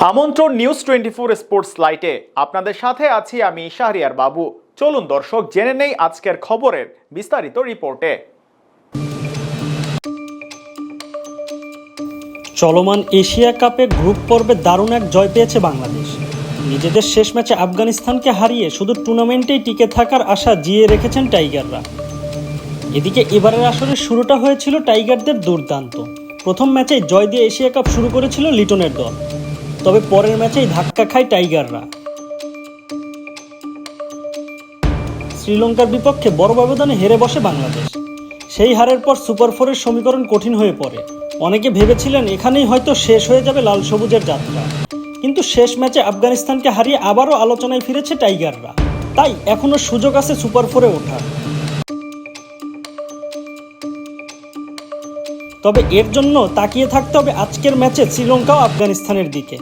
আমন্ত্রণ news twenty four sports লাইটে আপনাদের সাথে আছি আমি শাহরিয়ার বাবু। চলুন দর্শক, জেনে নেই আজকের খবরের বিস্তারিত রিপোর্টে। চলমান এশিয়া কাপে গ্রুপ পর্বে দারুণ এক জয় পেয়েছে বাংলাদেশ। নিজেদের শেষ ম্যাচে আফগানিস্তানকে হারিয়ে শুধু টুর্নামেন্টেই টিকে থাকার আশা জিয়ে রেখেছেন টাইগাররা। এদিকে এবারের আসরের শুরুটা হয়েছিল টাইগারদের দুর্দান্ত। প্রথম ম্যাচে জয় দিয়ে এশিয়া কাপ শুরু করেছিল লিটনের দল। তবে পরের ম্যাচেই ধাক্কা খায় টাইগাররা। শ্রীলঙ্কার বিপক্ষে বড় ব্যবধানে হেরে বসে বাংলাদেশ। সেই হারের পর সুপার ফোরের সমীকরণ কঠিন হয়ে পড়ে। অনেকে ভেবেছিলেন এখানেই হয়তো শেষ হয়ে যাবে লাল সবুজের যাত্রা। কিন্তু শেষ ম্যাচে আফগানিস্তানকে হারিয়ে আবারও আলোচনায় ফিরেছে টাইগাররা। তাই এখনও সুযোগ আছে সুপার ফোরে ওঠার। তবে এর জন্য তাকিয়ে থাকতে হবে আজকের ম্যাচে শ্রীলঙ্কা ও আফগানিস্তানের দিকে।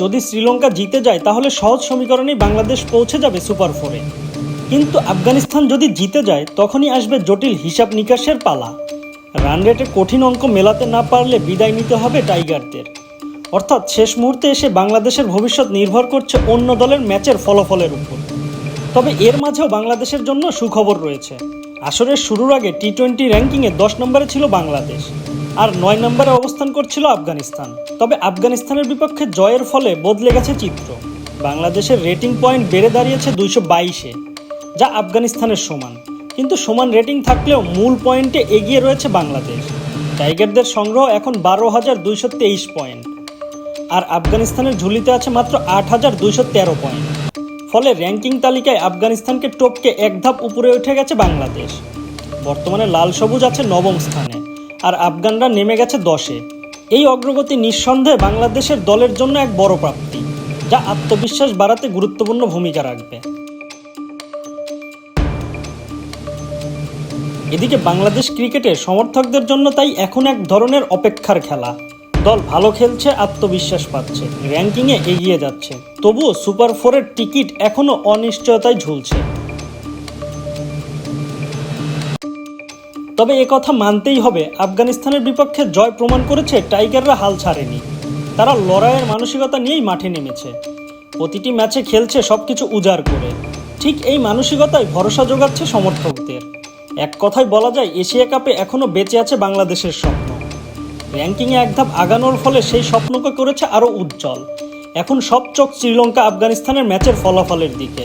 যদি শ্রীলঙ্কা জিতে যায়, তাহলে সহজ সমীকরণেই বাংলাদেশ পৌঁছে যাবে সুপার ফোরে কিন্তু আফগানিস্তান যদি জিতে যায়, তখনই আসবে জটিল হিসাব নিকাশের পালা। রান রেটে কঠিন অঙ্ক মেলাতে না পারলে বিদায় নিতে হবে টাইগারদের অর্থাৎ শেষ মুহূর্তে এসে বাংলাদেশের ভবিষ্যৎ নির্ভর করছে অন্য দলের ম্যাচের ফলাফলের উপর। তবে এর মাঝেও বাংলাদেশের জন্য সুখবর রয়েছে। আসরের শুরুর আগে টি টোয়েন্টি র্যাঙ্কিংয়ে দশ নম্বরে ছিল বাংলাদেশ। আর নয় নম্বরে অবস্থান করছিল আফগানিস্তান। তবে আফগানিস্তানের বিপক্ষে জয়ের ফলে বদলে গেছে চিত্র। বাংলাদেশের রেটিং পয়েন্ট বেড়ে দাঁড়িয়েছে দুইশো বাইশে, যা আফগানিস্তানের সমান। কিন্তু সমান রেটিং থাকলেও মূল পয়েন্টে এগিয়ে রয়েছে বাংলাদেশ। টাইগারদের সংগ্রহ এখন বারো হাজার দুইশো তেইশ পয়েন্ট। আর আফগানিস্তানের ঝুলিতে আছে মাত্র আট হাজার দুইশো তেরো পয়েন্ট। ফলে র্যাঙ্কিং তালিকায় আফগানিস্তানকে টপকে এক ধাপ উপরে উঠে গেছে বাংলাদেশ। বর্তমানে লাল সবুজ আছে নবম স্থানে। আর আফগানরা নেমে গেছে দশে। এই অগ্রগতি নিঃসন্দেহে বাংলাদেশের দলের জন্য এক বড় প্রাপ্তি, যা আত্মবিশ্বাস বাড়াতে গুরুত্বপূর্ণ ভূমিকা রাখবে। এদিকে বাংলাদেশ ক্রিকেটে সমর্থকদের জন্য তাই এখন এক ধরনের অপেক্ষার খেলা। দল ভালো খেলছে, আত্মবিশ্বাস পাচ্ছে, র্যাঙ্কিংয়ে এগিয়ে যাচ্ছে। তবুও সুপার ফোরের টিকিট এখনও অনিশ্চয়তায় ঝুলছে। তবে কথা মানতেই হবে, আফগানিস্তানের বিপক্ষে জয় প্রমাণ করেছে টাইগাররা হাল ছাড়েনি। তারা লড়াইয়ের মানসিকতা নিয়েই মাঠে নেমেছে। প্রতিটি ম্যাচে খেলছে সব কিছু উজাড় করে। ঠিক এই মানসিকতায় ভরসা যোগাচ্ছে সমর্থকদের। এক কথায় বলা যায়, এশিয়া কাপে এখনও বেঁচে আছে বাংলাদেশের স্বপ্ন। র্যাঙ্কিংয়ে এক ধাপ আগানোর ফলে সেই স্বপ্নকে করেছে আরও উজ্জ্বল। এখন সব চোখ শ্রীলঙ্কা আফগানিস্তানের ম্যাচের ফলাফলের দিকে।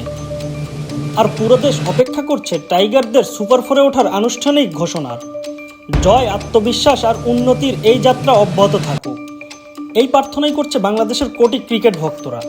আর পুরো দেশ অপেক্ষা করছে টাইগারদের সুপার ফোরে ওঠার আনুষ্ঠানিক ঘোষণার। জয়, আত্মবিশ্বাস আর উন্নতির এই যাত্রা অব্যাহত থাকুক। এই প্রার্থনাই করছে বাংলাদেশের কোটি ক্রিকেট ভক্তরা।